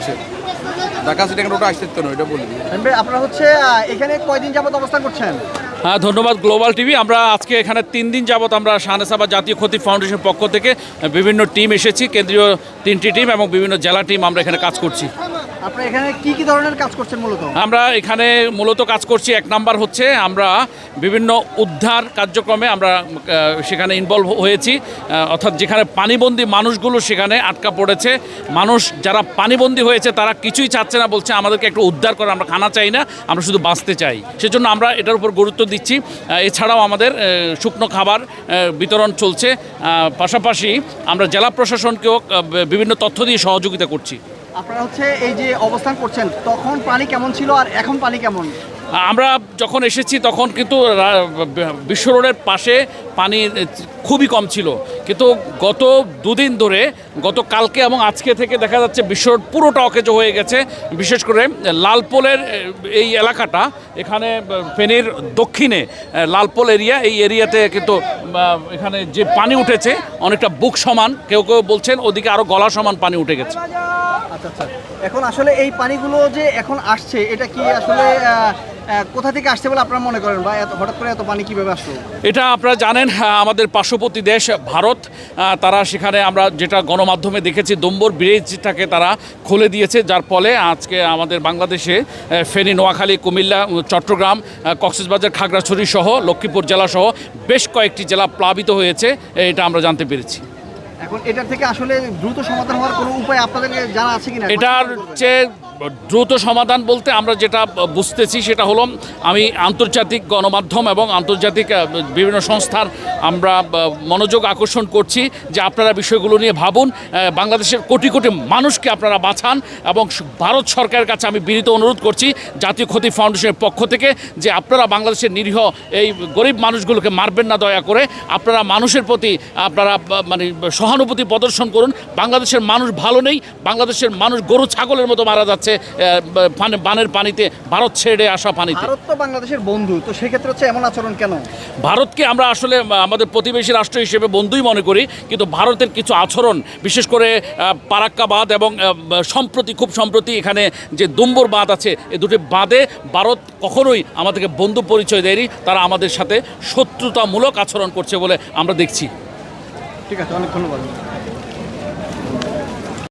আসে। ঢাকা সিটি রোডে আসতে তো এটা বলে আপনারা হচ্ছে এখানে কয়দিন যাবত অবস্থান করছেন? হ্যাঁ ধন্যবাদ গ্লোবাল টিভি। আমরা আজকে এখানে তিন দিন যাবত আমরা শাহনেসাবা জাতীয় ক্ষতি ফাউন্ডেশন পক্ষ থেকে বিভিন্ন টিম এসেছি। কেন্দ্রীয় তিনটি টিম এবং বিভিন্ন জেলা টিম আমরা এখানে কাজ করছি। আপনারা এখানে কি কি ধরনের কাজ করছেন মূলত? আমরা এখানে মূলত কাজ করছি, এক নাম্বার হচ্ছে আমরা বিভিন্ন উদ্ধার কার্যক্রমে আমরা সেখানে ইনভলভ হয়েছি অর্থাৎ যেখানে পানিবন্দী মানুষগুলো সেখানে আটকা পড়েছে। মানুষ যারা পানিবন্দী হয়েছে তারা কিছুই চাচ্ছে না, বলছে আমাদেরকে একটু উদ্ধার করে আমরা খানা চাই না, আমরা শুধু বাঁচতে চাই। সেজন্য আমরা এটার উপর গুরুত্ব দিচ্ছি। এছাড়াও আমাদের শুকনো খাবার বিতরণ চলছে। পাশাপাশি আমরা জেলা প্রশাসনকেও বিভিন্ন তথ্য দিয়ে সহযোগিতা করছি। আপনারা হচ্ছে এই যে অবস্থান করছেন, তখন পানি কেমন ছিল আর এখন পানি কেমন? আমরা যখন এসেছি তখন কিন্তু বিশ্ব রোডের পাশে পানি খুবই কম ছিল। কিন্তু গত দুদিন ধরে, গত কালকে এবং আজকে থেকে দেখা যাচ্ছে বিশ্ব রোড পুরোটা অকেজো হয়ে গেছে। বিশেষ করে লালপোলের এই এলাকাটা, এখানে ফেনীর দক্ষিণে লালপোল এরিয়া, এই এরিয়াতে কিন্তু এখানে যে পানি উঠেছে, অনেকটা বুক সমান, কেউ কেউ বলছেন ওদিকে আরও গলা সমান পানি উঠে গেছে। আচ্ছা আচ্ছা। এখন আসলে এই পানিগুলো যে এখন আসছে, এটা কি আসলে কোথা থেকে আসছে বলে আপনারা মনে করেন? বা এত, হঠাৎ করে এত পানি কীভাবে আসলো? এটা আপনারা জানেন আমাদের পার্শ্ববর্তী দেশ ভারত তারা সেখানে আমরা যেটা গণমাধ্যমে দেখেছি দম্বর ব্রিজটাকে তারা খুলে দিয়েছে। যার ফলে আজকে আমাদের বাংলাদেশে ফেনী, নোয়াখালী, কুমিল্লা চট্টগ্রাম কক্সবাজার, খাগড়াছড়ি সহ, লক্ষ্মীপুর জেলা সহ বেশ কয়েকটি জেলা প্লাবিত হয়েছে, এটা আমরা জানতে পেরেছি। এখন এটার থেকে আসলে দ্রুত সমাধান হওয়ার কোনো উপায় আপনাদের জানা আছে কিনা? এটার চেয়ে দ্রুত সমাধান বলতে আমরা যেটা বুঝতেছি সেটা হলো, আমি আন্তর্জাতিক গণমাধ্যম এবং আন্তর্জাতিক বিভিন্ন সংস্থার আমরা মনোযোগ আকর্ষণ করছি যে আপনারা বিষয়গুলো নিয়ে ভাবুন বাংলাদেশের কোটি কোটি মানুষকে আপনারা বাঁচান এবং ভারত সরকারের কাছে আমি বিনীত অনুরোধ করছি, জাতীয় ক্ষতি ফাউন্ডেশনের পক্ষ থেকে যে আপনারা বাংলাদেশের নিরীহ এই গরিব মানুষগুলোকে মারবেন না দয়া করে, আপনারা মানুষের প্রতি, আপনারা মানে সহানুভূতি প্রদর্শন করুন, বাংলাদেশের মানুষ ভালো নেই, বাংলাদেশের মানুষ গরু, ছাগলের মতো মারা যাচ্ছে। পানি- বানের পানিতে ভারত ছেড়ে আসা পানিতে। ভারত তো বাংলাদেশের বন্ধু তো সেক্ষেত্রে হচ্ছে এমন আচরণ কেন? ভারতকে আমরা আসলে আমাদের প্রতিবেশী রাষ্ট্র হিসেবে বন্ধুই মনে করি কিন্তু ভারতের কিছু আচরণ বিশেষ করে আহ, পারাক্কা বাঁধ এবং সম্প্রতি খুব সম্প্রতি এখানে যে দুম্বর বাঁধ আছে এই দুটি বাঁধে ভারত কখনোই আমাদেরকে বন্ধু পরিচয় দেয়নি তারা আমাদের সাথে শত্রুতামূলক আচরণ করছে বলে আমরা দেখছি। ঠিক আছে অনেক ধন্যবাদ।